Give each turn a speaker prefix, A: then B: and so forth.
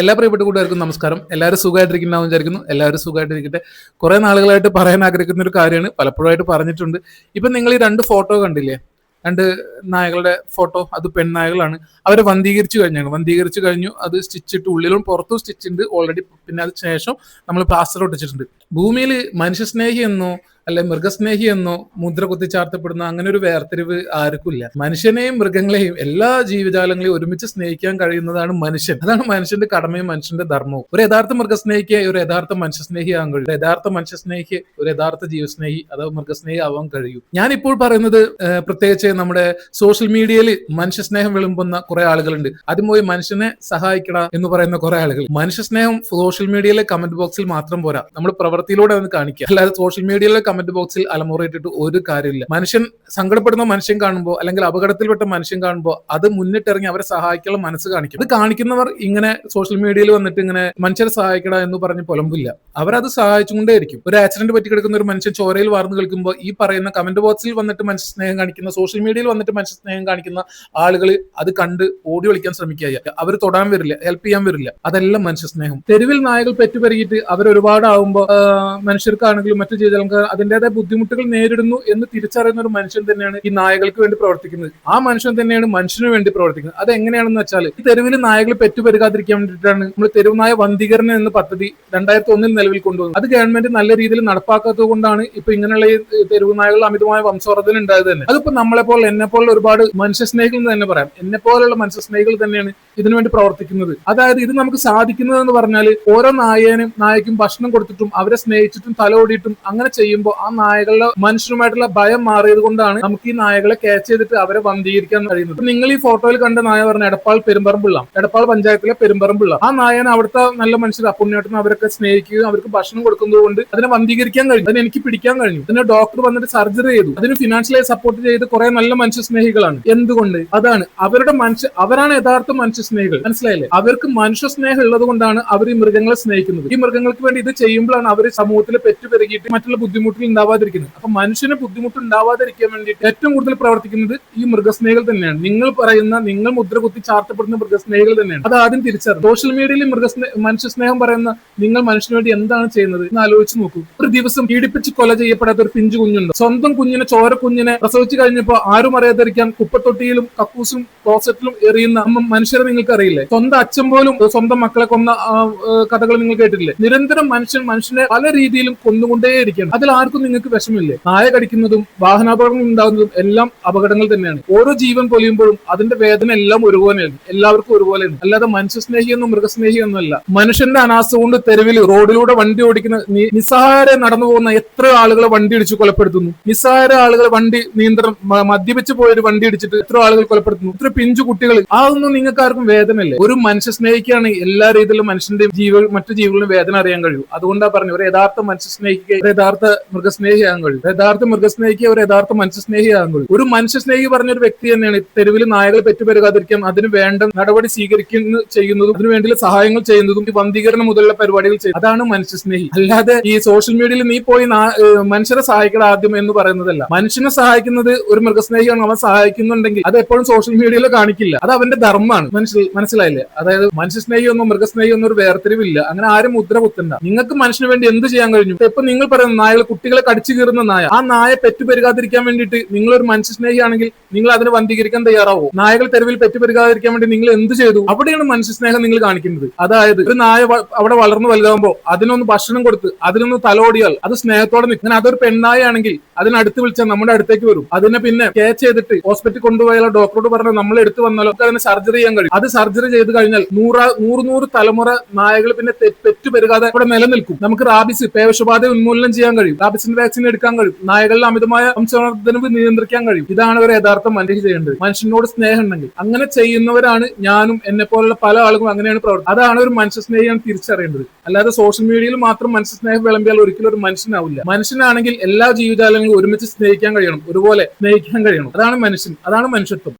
A: എല്ലാ പ്രിയപ്പെട്ട കൂട്ടുകാർക്കും നമസ്കാരം. എല്ലാവരും സുഖമായിട്ടിരിക്കുന്നുണ്ടാവും വിചാരിക്കുന്നു. എല്ലാവരും സുഖമായിട്ടിരിക്കട്ടെ. കുറെ നാളുകളായിട്ട് പറയാൻ ആഗ്രഹിക്കുന്ന ഒരു കാര്യമാണ്. പലപ്പോഴായിട്ട് പറഞ്ഞിട്ടുണ്ട്. ഇപ്പം നിങ്ങൾ ഈ രണ്ട് ഫോട്ടോ കണ്ടില്ലേ? രണ്ട് നായകളുടെ ഫോട്ടോ. അത് പെൺനായകളാണ് അവരെ വന്ധീകരിച്ചു കഴിഞ്ഞാണ്. വന്ധീകരിച്ചു കഴിഞ്ഞു. അത് സ്റ്റിച്ചിട്ട് ഉള്ളിലും പുറത്തും സ്റ്റിച്ച് ഉണ്ട് ഓൾറെഡി പിന്നെ അതിന് ശേഷം നമ്മൾ പ്ലാസ്റ്റർ ഒട്ടിച്ചിട്ടുണ്ട്. ഭൂമിയിൽ മനുഷ്യസ്നേഹി എന്നോ അല്ലെ മൃഗസ്നേഹി എന്നോ മുദ്ര കുത്തിച്ചാർത്തപ്പെടുന്ന അങ്ങനെ ഒരു വേർതിരിവ് ആർക്കുമില്ല. മനുഷ്യനെയും മൃഗങ്ങളെയും എല്ലാ ജീവജാലങ്ങളെയും ഒരുമിച്ച് സ്നേഹിക്കാൻ കഴിയുന്നതാണ് മനുഷ്യൻ. അതാണ് മനുഷ്യന്റെ കടമയും മനുഷ്യന്റെ ധർമ്മവും. ഒരു യഥാർത്ഥ മൃഗസ്നേഹിക്ക് ഒരു യഥാർത്ഥ മനുഷ്യസ്നേഹി ആകാൻ കഴിയും. യഥാർത്ഥ മനുഷ്യസ്നേഹിക്ക് ഒരു യഥാർത്ഥ ജീവസ്നേഹി അഥവാ മൃഗസ്നേഹി ആവാൻ കഴിയും. ഞാനിപ്പോൾ പറയുന്നത് പ്രത്യേകിച്ച് നമ്മുടെ സോഷ്യൽ മീഡിയയിൽ മനുഷ്യസ്നേഹം വിളമ്പുന്ന കുറെ ആളുകളുണ്ട്. ആദ്യം പോയി മനുഷ്യനെ സഹായിക്കട എന്ന് പറയുന്ന കുറെ ആളുകൾ. മനുഷ്യസ്നേഹം സോഷ്യൽ മീഡിയയിലെ കമന്റ് ബോക്സിൽ മാത്രം പോരാ. നമ്മൾ പ്രവൃത്തിയിലൂടെ അത് കാണിക്കുക അല്ലാതെ സോഷ്യൽ മീഡിയയിലെ കമന്റ് ബോക്സിൽ അലമുറയിട്ടിട്ട് ഒരു കാര്യമില്ല. മനുഷ്യൻ സങ്കടപ്പെടുന്ന മനുഷ്യൻ കാണുമ്പോൾ അല്ലെങ്കിൽ അപകടത്തിൽപ്പെട്ട മനുഷ്യൻ കാണുമ്പോൾ അത് മുന്നിട്ടിറങ്ങി അവരെ സഹായിക്കാനുള്ള മനസ്സ് കാണിക്കും. അത് കാണിക്കുന്നവർ ഇങ്ങനെ സോഷ്യൽ മീഡിയയിൽ വന്നിട്ട് ഇങ്ങനെ മനുഷ്യരെ സഹായിക്കട എന്ന് പറഞ്ഞ് പുലമ്പില്ല. അവരത് സഹായിച്ചുകൊണ്ടേയിരിക്കും. ഒരു ആക്സിഡന്റ് പറ്റി കിടക്കുന്ന ഒരു മനുഷ്യൻ ചോരയിൽ വാർന്നു കേൾക്കുമ്പോൾ ഈ പറയുന്ന കമന്റ് ബോക്സിൽ വന്നിട്ട് മനുഷ്യ സ്നേഹം കാണിക്കുന്ന സോഷ്യൽ മീഡിയയിൽ വന്നിട്ട് മനുഷ്യ സ്നേഹം കാണിക്കുന്ന ആളുകൾ അത് കണ്ട് ഓടി വിളിക്കാൻ ശ്രമിക്കുക അവർ തൊടാൻ വരില്ല ഹെൽപ്പ് ചെയ്യാൻ വരില്ല. അതെല്ലാം മനുഷ്യ സ്നേഹം. തെരുവിൽ നായകൾ പെറ്റുപെരുകിയിട്ട് അവർ ഒരുപാടാവുമ്പോൾ മനുഷ്യർക്കാണെങ്കിലും മറ്റു ജീവിതങ്ങൾക്ക് അതിന്റെതായ ബുദ്ധിമുട്ടുകൾ നേരിടുന്നു എന്ന് തിരിച്ചറിയുന്ന ഒരു മനുഷ്യൻ തന്നെയാണ് ഈ നായകൾക്ക് വേണ്ടി പ്രവർത്തിക്കുന്നത്. ആ മനുഷ്യൻ തന്നെയാണ് മനുഷ്യന് വേണ്ടി പ്രവർത്തിക്കുന്നത്. അത് എങ്ങനെയാണെന്ന് വെച്ചാൽ ഈ തെരുവിൽ നായകൾ പെറ്റുപെരുകാതിരിക്കാൻ വേണ്ടിയിട്ടാണ് നമ്മൾ തെരുവ് നായ വന്ധീകരണം എന്ന പദ്ധതി രണ്ടായിരത്തി ഒന്നിൽ നിലവിൽ കൊണ്ടുവന്നത്. അത് ഗവൺമെന്റ് നല്ല രീതിയിൽ നടപ്പാക്കാത്തത് കൊണ്ടാണ് ഇപ്പൊ ഇങ്ങനെയുള്ള ഈ തെരുവ് നായകൾ അമിതമായ വംശവർദ്ധന ഉണ്ടായത് തന്നെ. അതിപ്പോ നമ്മളെ പോലെ എന്നെ പോലെ ഒരുപാട് മനുഷ്യ സ്നേഹികൾ എന്ന് തന്നെ പറയാം. എന്നെ പോലെയുള്ള മനുഷ്യ സ്നേഹികൾ തന്നെയാണ് ഇതിനുവേണ്ടി പ്രവർത്തിക്കുന്നത്. അതായത് ഇത് നമുക്ക് സാധിക്കുന്നത് എന്ന് പറഞ്ഞാൽ ഓരോ നായേനും നായക്കും ഭക്ഷണം കൊടുത്തിട്ടും അവരെ സ്നേഹിച്ചിട്ടും തലോടിയിട്ടും അങ്ങനെ ചെയ്യുമ്പോൾ ആ നായകളുടെ മനുഷ്യരുമായിട്ടുള്ള ഭയം മാറിയത് കൊണ്ടാണ് നമുക്ക് ഈ നായകളെ ക്യാച്ച് ചെയ്തിട്ട് അവരെ വന്ധീകരിക്കാൻ കഴിയുന്നത്. നിങ്ങൾ ഈ ഫോട്ടോയിൽ കണ്ട നായ പറഞ്ഞ എടപ്പാൾ പെരുമ്പറമ്പുള്ള എടപ്പാൾ പഞ്ചായത്തിലെ പെരുമ്പറമ്പുള്ള ആ നായനെ അവിടുത്തെ നല്ല മനുഷ്യർ പുണ്യേട്ടനും അവരൊക്കെ സ്നേഹിക്കുകയും അവർക്ക് ഭക്ഷണം കൊടുക്കുന്നത് കൊണ്ട് അതിനെ വന്ധീകരിക്കാൻ കഴിഞ്ഞു. അതിനെ എനിക്ക് പിടിക്കാൻ കഴിഞ്ഞു. അതിന് ഡോക്ടർ വന്നിട്ട് സർജറി ചെയ്തു. അതിന് ഫിനാൻഷ്യലായി സപ്പോർട്ട് ചെയ്ത് കുറെ നല്ല മനുഷ്യ സ്നേഹികളാണ് എന്തുകൊണ്ട്? അതാണ് അവരുടെ മനുഷ്യ അവരാണ് യഥാർത്ഥ മനുഷ്യ സ്നേഹികൾ മനസ്സിലായില്ലേ? അവർക്ക് മനുഷ്യ സ്നേഹം ഉള്ളത് കൊണ്ടാണ് അവർ ഈ മൃഗങ്ങളെ സ്നേഹിക്കുന്നത്. ഈ മൃഗങ്ങൾക്ക് വേണ്ടി ഇത് ചെയ്യുമ്പോഴാണ് അവർ സമൂഹത്തിൽ പെറ്റുപെരുകിയിട്ട് മറ്റുള്ള ബുദ്ധിമുട്ടുകൾ ഉണ്ടാവാതിരിക്കുന്നത്. അപ്പൊ മനുഷ്യന് ബുദ്ധിമുട്ട് ഉണ്ടാവാതിരിക്കാൻ വേണ്ടിയിട്ട് ഏറ്റവും കൂടുതൽ പ്രവർത്തിക്കുന്നത് ഈ മൃഗസ്നേഹികൾ തന്നെയാണ്. നിങ്ങൾ പറയുന്ന നിങ്ങൾ മുദ്ര കുത്തി ചാർത്തപ്പെടുന്ന മൃഗസ്നേഹികൾ തന്നെയാണ്. അത് ആദ്യം തിരിച്ചറിഞ്ഞു സോഷ്യൽ മീഡിയയിൽ മൃഗസ്നേ മനുഷ്യ സ്നേഹം പറയുന്ന നിങ്ങൾ മനുഷ്യന് വേണ്ടി എന്താണ് ചെയ്യുന്നത് എന്ന് ആലോചിച്ച് നോക്കൂ. ഒരു ദിവസം പീഡിപ്പിച്ച് കൊല ചെയ്യപ്പെടാത്ത ഒരു പിഞ്ചു കുഞ്ഞുണ്ട്? സ്വന്തം കുഞ്ഞിനെ ചോര കുഞ്ഞിനെ പ്രസവിച്ചു കഴിഞ്ഞപ്പോൾ ആരും അറിയാതിരിക്കാൻ കുപ്പത്തൊട്ടിയിലും കക്കൂസും ക്ലോസറ്റിലും എറിയുന്ന മനുഷ്യരെ നിങ്ങൾക്ക് അറിയില്ലേ? സ്വന്തം അച്ഛൻ പോലും സ്വന്തം മക്കളെ കൊന്ന കഥകൾ നിങ്ങൾ കേട്ടിട്ടില്ലേ? നിരന്തരം മനുഷ്യൻ മനുഷ്യനെ പല രീതിയിലും കൊന്നുകൊണ്ടേയിരിക്കണം അതിൽ ആർക്കും നിങ്ങൾക്ക് വിഷമില്ലേ നായ കടിക്കുന്നതും വാഹനാപകടങ്ങൾ ഉണ്ടാകുന്നതും എല്ലാം അപകടങ്ങൾ തന്നെയാണ്. ഓരോ ജീവൻ പൊലിയുമ്പോഴും അതിന്റെ വേദന എല്ലാം ഒരുപോലെയാണ്. എല്ലാവർക്കും ഒരുപോലെയാണ്. അല്ലാതെ മനുഷ്യസ്നേഹിയെന്നും മൃഗസ്നേഹിയൊന്നും അല്ല മനുഷ്യന്റെ അനാസ്ഥ കൊണ്ട് തെരുവിൽ റോഡിലൂടെ വണ്ടി ഓടിക്കുന്ന നിസ്സഹായരെ നടന്നു പോകുന്ന എത്ര ആളുകളെ വണ്ടി ഇടിച്ച് കൊലപ്പെടുത്തുന്നു? നിസ്സഹായ ആളുകൾ വണ്ടി നിയന്ത്രണം മദ്യപിച്ച് പോയൊരു വണ്ടി ഇടിച്ചിട്ട് എത്ര ആളുകൾ കൊലപ്പെടുത്തുന്നു? ഇത്ര പിഞ്ചു കുട്ടികൾ അതൊന്നും നിങ്ങൾക്ക് ആർക്കും വേദനയില്ലേ? ഒരു മനുഷ്യ സ്നേഹിക്കാണ് എല്ലാ രീതിയിലും മനുഷ്യന്റെ ജീവികൾ മറ്റു ജീവികളും വേദന അറിയാൻ കഴിയും. അതുകൊണ്ടാണ് പറഞ്ഞു ഒരു യഥാർത്ഥ മനുഷ്യ സ്നേഹിക്കുക യഥാർത്ഥ ഒരു യഥാർത്ഥ മൃഗസ്നേഹിക്ക് ഒരു യഥാർത്ഥ മനുഷ്യ സ്നേഹിയാകാൻ ഒരു മനുഷ്യസ്നേഹി പറഞ്ഞ ഒരു വ്യക്തി തന്നെയാണ്. തെരുവിൽ നായകൾ പെറ്റുപെരുകാതിരിക്കാൻ അതിന് വേണ്ട നടപടി സ്വീകരിക്കുന്നു ചെയ്യുന്നതും അതിനു വേണ്ടിയുള്ള സഹായങ്ങൾ ചെയ്യുന്നതും വന്ധീകരണം മുതലുള്ള പരിപാടികൾ ചെയ്യുന്നത് അതാണ് മനുഷ്യസ്നേഹി. അല്ലാതെ ഈ സോഷ്യൽ മീഡിയയിൽ നീ പോയി മനുഷ്യരെ സഹായിക്കണം ആദ്യം എന്ന് പറയുന്നതല്ല. മനുഷ്യനെ സഹായിക്കുന്നത് ഒരു മൃഗസ്നേഹിയാണ്. അവൻ സഹായിക്കുന്നുണ്ടെങ്കിൽ അത് എപ്പോഴും സോഷ്യൽ മീഡിയയിൽ കാണിക്കില്ല. അത് അവന്റെ ധർമ്മമാണ്. മനസ്സിൽ മനസ്സിലായില്ലേ? അതായത് മനുഷ്യ സ്നേഹിയൊന്നും മൃഗസ്നേഹിയൊന്നും ഒരു വേർതിരിവില്ല. അങ്ങനെ ആരും മുദ്ര കുത്തണ്ട. നിങ്ങൾക്ക് മനുഷ്യന് വേണ്ടി എന്ത് ചെയ്യാൻ കഴിഞ്ഞു? ഇപ്പൊ നിങ്ങൾ പറയുന്ന നായകൾ കുട്ടികളെ കടിച്ചു കീറുന്ന നായ. ആ നായ പെറ്റുപെരുകാതിരിക്കാൻ വേണ്ടിയിട്ട് നിങ്ങളൊരു ഒരു മനുഷ്യ സ്നേഹിയാണെങ്കിൽ നിങ്ങൾ അതിനെ വന്ധീകരിക്കാൻ തയ്യാറാവോ? നായകൾ തെരുവിൽ പെറ്റുപെരുകാതിരിക്കാൻ വേണ്ടി നിങ്ങൾ എന്ത് ചെയ്തു? അവിടെയാണ് മനുഷ്യസ്നേഹം നിങ്ങൾ കാണിക്കുന്നത്. അതായത് ഒരു നായ അവിടെ വളർന്നു വലുതാകുമ്പോൾ അതിനൊന്ന് ഭക്ഷണം കൊടുത്ത് അതിനൊന്ന് തലോടിയാൽ അത് സ്നേഹത്തോടെ നിൽക്കും അതൊരു പെണ്ണായ ആണെങ്കിൽ അതിനടുത്ത് വിളിച്ചാൽ നമ്മുടെ അടുത്തേക്ക് വരും. അതിനെ പിന്നെ കേച്ച് ചെയ്തിട്ട് ഹോസ്പിറ്റലിൽ കൊണ്ടുപോയാലോ ഡോക്ടറോട് പറഞ്ഞാൽ നമ്മൾ എടുത്തു വന്നാലോ അതിനെ സർജറി ചെയ്യാൻ കഴിയും. അത് സർജറി ചെയ്ത് കഴിഞ്ഞാൽ നൂറ നൂറ് നൂറ് തലമുറ നായകൾ പിന്നെ പെറ്റു പെരുകാതെ അവിടെ നിലനിൽക്കും. നമുക്ക് റാബിസ് പേവശബാധ ഉന്മൂലനം ചെയ്യാൻ കഴിയും. റാബിസിന്റെ വാക്സിൻ എടുക്കാൻ കഴിയും. നായകളിലെ അമിതമായ വംശവർദ്ധനവ് നിയന്ത്രിക്കാൻ കഴിയും. ഇതാണ് ഒരു യഥാർത്ഥ മനുഷ്യ ചെയ്യേണ്ടത് മനുഷ്യനോട് സ്നേഹം ഉണ്ടെങ്കിൽ അങ്ങനെ ചെയ്യുന്നവരാണ് ഞാനും എന്നെ പോലുള്ള പല ആളുകളും അങ്ങനെയാണ് പ്രവർത്തിക്കുന്നത് അതാണ് ഒരു മനുഷ്യ സ്നേഹിയാണ് തിരിച്ചറിയേണ്ടത്. അല്ലാതെ സോഷ്യൽ മീഡിയയിൽ മാത്രം മനുഷ്യ സ്നേഹം വിളമ്പിയാൽ ഒരിക്കലും ഒരു മനുഷ്യനാവില്ല. മനുഷ്യനാണെങ്കിൽ എല്ലാ ജീവജാലങ്ങളും ഒരുമിച്ച് സ്നേഹിക്കാൻ കഴിയണം. ഒരുപോലെ സ്നേഹിക്കാൻ കഴിയണം. അതാണ് മനുഷ്യൻ. അതാണ് മനുഷ്യത്വം.